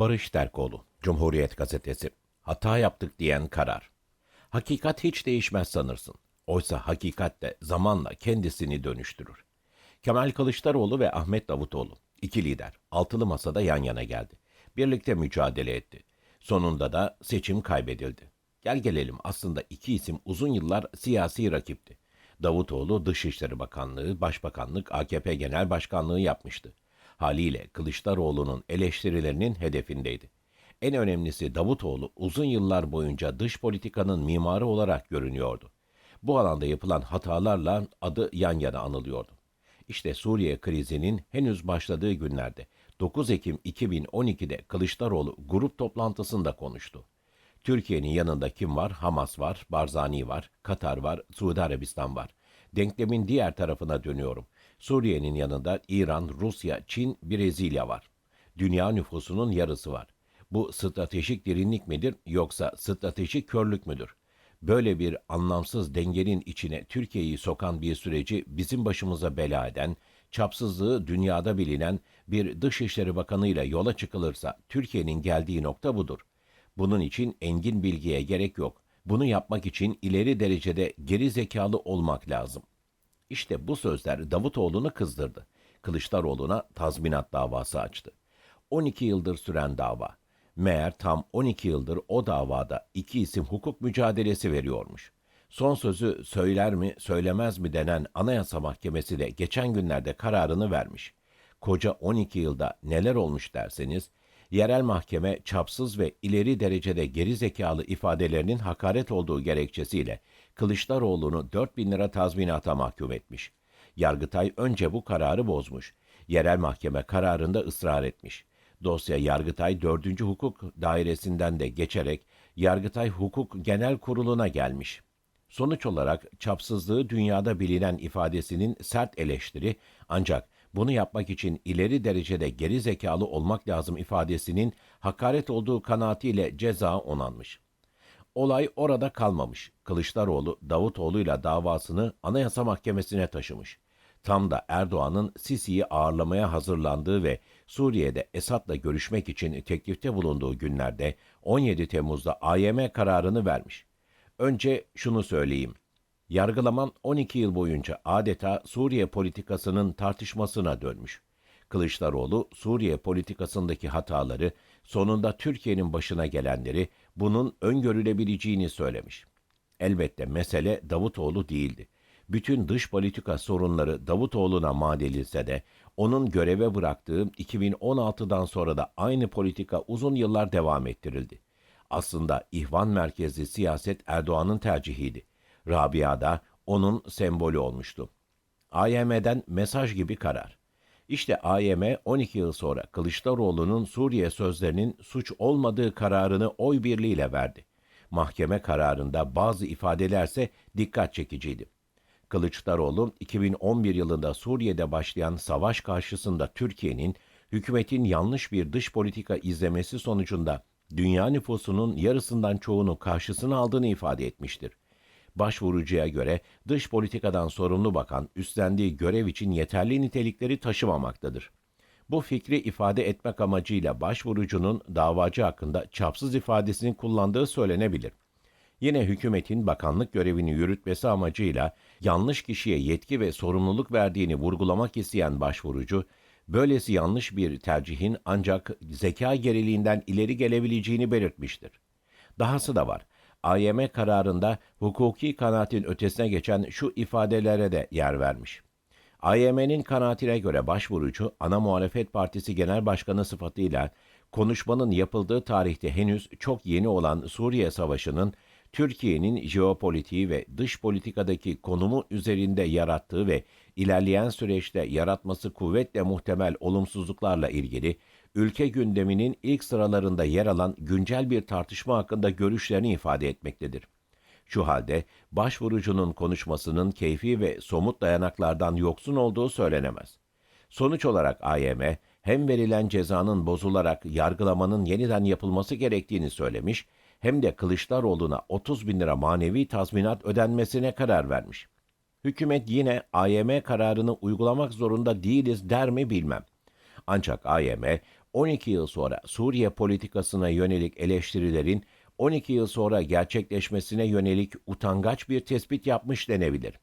Barış Terkoğlu, Cumhuriyet Gazetesi. Hata yaptık diyen karar. Hakikat hiç değişmez sanırsın. Oysa hakikat de zamanla kendisini dönüştürür. Kemal Kılıçdaroğlu ve Ahmet Davutoğlu, iki lider, altılı masada yan yana geldi. Birlikte mücadele etti. Sonunda da seçim kaybedildi. Gel gelelim aslında iki isim uzun yıllar siyasi rakipti. Davutoğlu Dışişleri Bakanlığı, Başbakanlık, AKP Genel Başkanlığı yapmıştı. Haliyle Kılıçdaroğlu'nun eleştirilerinin hedefindeydi. En önemlisi Davutoğlu uzun yıllar boyunca dış politikanın mimarı olarak görünüyordu. Bu alanda yapılan hatalarla adı yan yana anılıyordu. İşte Suriye krizinin henüz başladığı günlerde 9 Ekim 2012'de Kılıçdaroğlu grup toplantısında konuştu. Türkiye'nin yanında kim var? Hamas var, Barzani var, Katar var, Suudi Arabistan var. Denklemin diğer tarafına dönüyorum. Suriye'nin yanında İran, Rusya, Çin, Brezilya var. Dünya nüfusunun yarısı var. Bu stratejik derinlik midir yoksa stratejik körlük müdür? Böyle bir anlamsız dengenin içine Türkiye'yi sokan bir süreci bizim başımıza bela eden, çapsızlığı dünyada bilinen bir Dışişleri Bakanı ile yola çıkılırsa Türkiye'nin geldiği nokta budur. Bunun için engin bilgiye gerek yok. Bunu yapmak için ileri derecede geri zekalı olmak lazım. İşte bu sözler Davutoğlu'nu kızdırdı. Kılıçdaroğlu'na tazminat davası açtı. 12 yıldır süren dava. Meğer tam 12 yıldır o davada iki isim hukuk mücadelesi veriyormuş. Son sözü söyler mi söylemez mi denen Anayasa Mahkemesi de geçen günlerde kararını vermiş. Koca 12 yılda neler olmuş derseniz, yerel mahkeme çapsız ve ileri derecede geri zekalı ifadelerinin hakaret olduğu gerekçesiyle Kılıçdaroğlu'nu 4 bin lira tazminata mahkum etmiş. Yargıtay önce bu kararı bozmuş. Yerel mahkeme kararında ısrar etmiş. Dosya Yargıtay 4. Hukuk Dairesi'nden de geçerek Yargıtay Hukuk Genel Kurulu'na gelmiş. Sonuç olarak çapsızlığı dünyada bilinen ifadesinin sert eleştiri ancak bunu yapmak için ileri derecede geri zekalı olmak lazım ifadesinin hakaret olduğu kanaatiyle ceza onanmış. Olay orada kalmamış. Kılıçdaroğlu Davutoğlu'yla davasını Anayasa Mahkemesi'ne taşımış. Tam da Erdoğan'ın Sisi'yi ağırlamaya hazırlandığı ve Suriye'de Esad'la görüşmek için teklifte bulunduğu günlerde 17 Temmuz'da AYM kararını vermiş. Önce şunu söyleyeyim. Yargılaman 12 yıl boyunca adeta Suriye politikasının tartışmasına dönmüş. Kılıçdaroğlu Suriye politikasındaki hataları, sonunda Türkiye'nin başına gelenleri bunun öngörülebileceğini söylemiş. Elbette mesele Davutoğlu değildi. Bütün dış politika sorunları Davutoğlu'na mal de onun göreve bıraktığı 2016'dan sonra da aynı politika uzun yıllar devam ettirildi. Aslında ihvan merkezli siyaset Erdoğan'ın tercihiydi. Rabia da onun sembolü olmuştu. AYM'den mesaj gibi karar. İşte AYM 12 yıl sonra Kılıçdaroğlu'nun Suriye sözlerinin suç olmadığı kararını oy birliğiyle verdi. Mahkeme kararında bazı ifadelerse dikkat çekiciydi. Kılıçdaroğlu 2011 yılında Suriye'de başlayan savaş karşısında Türkiye'nin hükümetin yanlış bir dış politika izlemesi sonucunda dünya nüfusunun yarısından çoğunu karşısına aldığını ifade etmiştir. Başvurucuya göre dış politikadan sorumlu bakan üstlendiği görev için yeterli nitelikleri taşımamaktadır. Bu fikri ifade etmek amacıyla başvurucunun davacı hakkında çapsız ifadesini kullandığı söylenebilir. Yine hükümetin bakanlık görevini yürütmesi amacıyla yanlış kişiye yetki ve sorumluluk verdiğini vurgulamak isteyen başvurucu, böylesi yanlış bir tercihin ancak zeka geriliğinden ileri gelebileceğini belirtmiştir. Dahası da var. AYM kararında hukuki kanaatin ötesine geçen şu ifadelere de yer vermiş. AYM'nin kanaatine göre başvurucu ana muhalefet partisi genel başkanı sıfatıyla konuşmanın yapıldığı tarihte henüz çok yeni olan Suriye Savaşı'nın Türkiye'nin jeopolitiği ve dış politikadaki konumu üzerinde yarattığı ve ilerleyen süreçte yaratması kuvvetle muhtemel olumsuzluklarla ilgili ülke gündeminin ilk sıralarında yer alan güncel bir tartışma hakkında görüşlerini ifade etmektedir. Şu halde başvurucunun konuşmasının keyfi ve somut dayanaklardan yoksun olduğu söylenemez. Sonuç olarak AYM hem verilen cezanın bozularak yargılamanın yeniden yapılması gerektiğini söylemiş, hem de Kılıçdaroğlu'na 30 bin lira manevi tazminat ödenmesine karar vermiş. Hükümet yine AYM kararını uygulamak zorunda değiliz der mi bilmem. Ancak AYM 12 yıl sonra Suriye politikasına yönelik eleştirilerin 12 yıl sonra gerçekleşmesine yönelik utangaç bir tespit yapmış denebilir.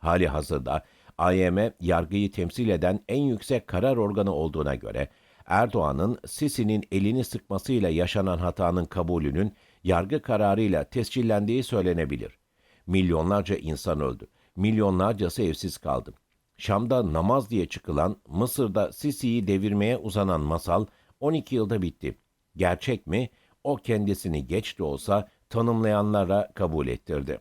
Hali hazırda AYM yargıyı temsil eden en yüksek karar organı olduğuna göre Erdoğan'ın Sisi'nin elini sıkmasıyla yaşanan hatanın kabulünün yargı kararıyla tescillendiği söylenebilir. Milyonlarca insan öldü. Milyonlarcası evsiz kaldı. Şam'da namaz diye çıkılan, Mısır'da Sisi'yi devirmeye uzanan masal 12 yılda bitti. Gerçek mi? O kendisini geç de olsa tanımlayanlara kabul ettirdi.